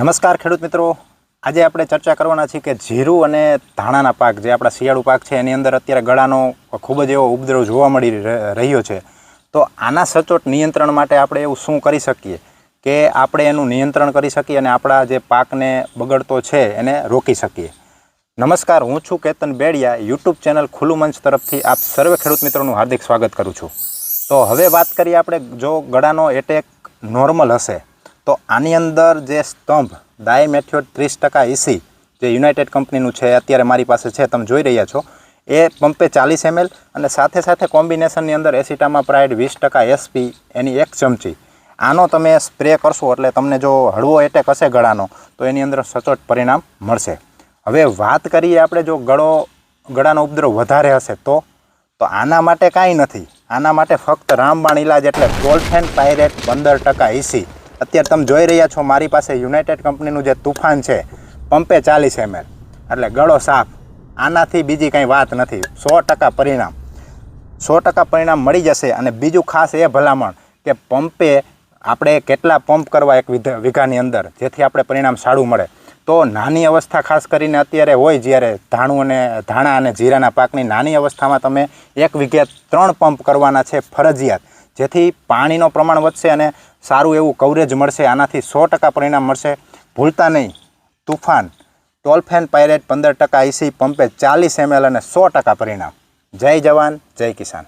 નમસ્કાર ખેડૂત મિત્રો. આજે આપણે ચર્ચા કરવાના છીએ કે જીરું અને ધાણાના પાક, જે આપણા શિયાળુ પાક છે, એની અંદર અત્યારે ગળાનો ખૂબ જ એવો ઉપદ્રવ જોવા મળી રહ્યો છે. તો આના સચોટ નિયંત્રણ માટે આપણે એવું શું કરી શકીએ? કે આપણે એનું નિયંત્રણ કરી શકીએ અને આપણા જે પાકને બગડતો છે, એને રોકી શકીએ. નમસ્કાર, હું છું કેતન બેડિયા. યુટ્યુબ ચેનલ ખુલ્લું મંચ તરફથી આપ સર્વે ખેડૂત મિત્રોનું હાર્દિક સ્વાગત કરું છું. તો હવે વાત કરીએ આપણે, જો ગળાનો એટેક નોર્મલ હશે તો આની અંદર જે સ્તંભ ડાયમેથ્યોડ ત્રીસ ટકા ઇસી જે યુનાઇટેડ કંપનીનું છે, અત્યારે મારી પાસે છે, તમે જોઈ રહ્યા છો, એ પંપે ચાલીસ એમએલ અને સાથે સાથે કોમ્બિનેશનની અંદર એસિટામાં પ્રાઇડ વીસ ટકા એસપી એની એક ચમચી. આનો તમે સ્પ્રે કરશો એટલે તમને જો હળવો એટેક હશે ગળાનો, તો એની અંદર સચોટ પરિણામ મળશે. હવે વાત કરીએ આપણે જો ગળો, ગળાનો ઉપદ્રવ વધારે હશે તો તો આના માટે કાંઈ નથી. આના માટે ફક્ત રામબાણ ઇલાજ એટલે ડોલ્ફેન પાયરેટ પંદર ટકા ઇસી અત્યારે તમે જોઈ રહ્યા છો, મારી પાસે યુનાઇટેડ કંપનીનું જે તુફાન છે, પંપે ચાલીસ એમએલ એટલે ગળો સાફ. આનાથી બીજી કંઈ વાત નથી. સો ટકા પરિણામ. સો ટકા પરિણામ મળી જશે અને બીજું ખાસ એ ભલામણ કે પંપે આપણે કેટલા પંપ કરવા એક વીઘાની અંદર, જેથી આપણે પરિણામ સારું મળે. તો નાની અવસ્થા ખાસ કરીને અત્યારે હોય જ્યારે ધાણું અને, ધાણા અને જીરાના પાકની નાની અવસ્થામાં તમે એક વીઘે ત્રણ પંપ કરવાના છે ફરજિયાત. જેથી પાણીનો પ્રમાણ વધશે અને સારું એવું કવરેજ મળશે. આનાથી સો ટકા પરિણામ મળશે. ભૂલતા નહીં. તુફાન. ટોલફેન પાયરેટ પંદર ટકા ઇસી પંપે ચાલીસ એમએલ અને સો ટકા પરિણામ. જય જવાન, જય કિસાન.